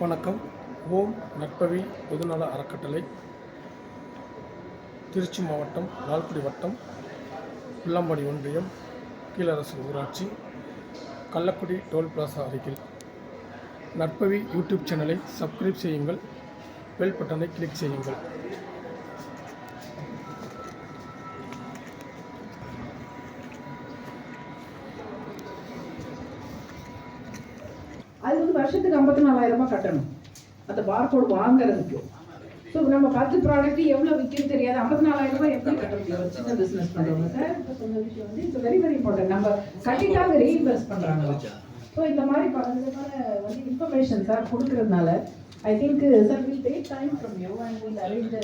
வணக்கம். ஓம் நட்பவி பொதுநல அறக்கட்டளை திருச்சி மாவட்டம் லால்குடி வட்டம் புல்லம்பாடி ஒன்றியம் கீழரசு ஊராட்சி கள்ளக்குடி டோல் பிளாசா அருகில். நட்பவி யூடியூப் சேனலை சப்ஸ்கிரைப் செய்யுங்கள் பெல் பட்டனை கிளிக் செய்யுங்கள். அது வந்து வருஷத்துக்கு ஐம்பத்தி நாலாயிரம் ரூபாய் கட்டணும். அந்த பார்கோடு வாங்குறதுக்கு. ஸோ நம்ம பத்து ப்ராடக்ட் எவ்வளோ விற்கும் தெரியாது. ஐம்பத்தி நாலாயிரம் ரூபாய் எப்படி கட்ட முடியும் ஒரு சின்ன பிஸ்னஸ் பண்ணுறவங்க சார் இப்போ சொன்ன விஷயம் வந்து இட்ஸ் வெரி வெரி இம்பார்ட்டன்ட் நம்ம கட்டிட்டாங்க ரீஇன்வெஸ்ட் பண்ணுறாங்க ஸோ இந்த மாதிரி பல விதமான வந்து இன்ஃபர்மேஷன் சார் கொடுக்கறதுனால I think sir will take time from you and will arrange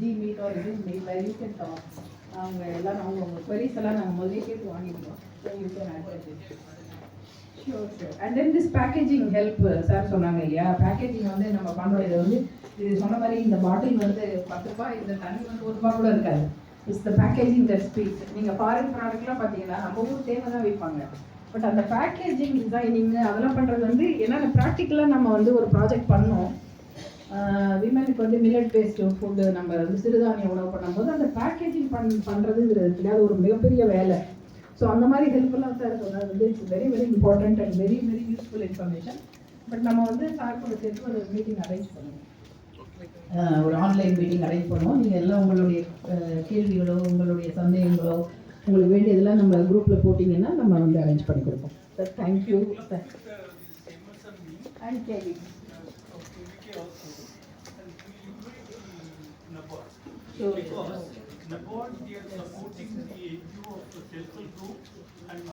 G meet or இது meet where you can talk அவங்க எல்லாம் அவங்க உங்க queries எல்லாம் நாங்கள் முதலே கேட்டு வாங்கிடுவோம் so you can advise sure sure and then this packaging help sir சொன்னாங்க இல்லையா? பேக்கேஜிங் வந்து நம்ம பண்ணுறோம் இதை வந்து இது சொன்ன மாதிரி இந்த பாட்டில் வந்து பத்து ரூபாய் இந்த தண்ணி வந்து ஒரு ரூபாய் கூட இருக்காது. It's the packaging that speed நீங்கள் ஃபாரின் ப்ராடக்ட்லாம் பார்த்தீங்கன்னா நம்ம ஊர் தேவை தான் விற்பாங்க. பட் அந்த பேக்கேஜிங் டிசைனிங் அதெல்லாம் பண்ணுறது வந்து என்னென்ன ப்ராக்டிக்கலாக நம்ம வந்து ஒரு ப்ராஜெக்ட் பண்ணோம். விமனுக்கு வந்து மில்லட் பேஸ்டு ஃபுட்டு நம்ம வந்து சிறுதானிய உணவு பண்ணும்போது அந்த பேக்கேஜிங் பண் பண்ணுறதுங்கிறது இருக்குல்லையா, ஒரு மிகப்பெரிய வேலை. ஸோ அந்த மாதிரி ஹெல்ப்ஃபுல்லாக சார் சொன்னது வந்து it's very very important and very very useful information but நம்ம வந்து சார் கூட சேர்த்து ஒரு மீட்டிங் அரேஞ்ச் பண்ணுவோம். ஒரு ஆன்லைன் மீட்டிங் அரேஞ்ச் பண்ணுவோம். நீங்கள் எல்லாம் உங்களுடைய கேள்விகளோ உங்களுடைய சந்தேகங்களோ உங்களுக்கு வேண்டியதெல்லாம் நம்ம குரூப்பில் போட்டிங்கன்னா நம்ம வந்து அரேஞ்ச் பண்ணி கொடுப்போம். Sir thank you sir and கேள்வி Sure. The board are supporting the view of the central group and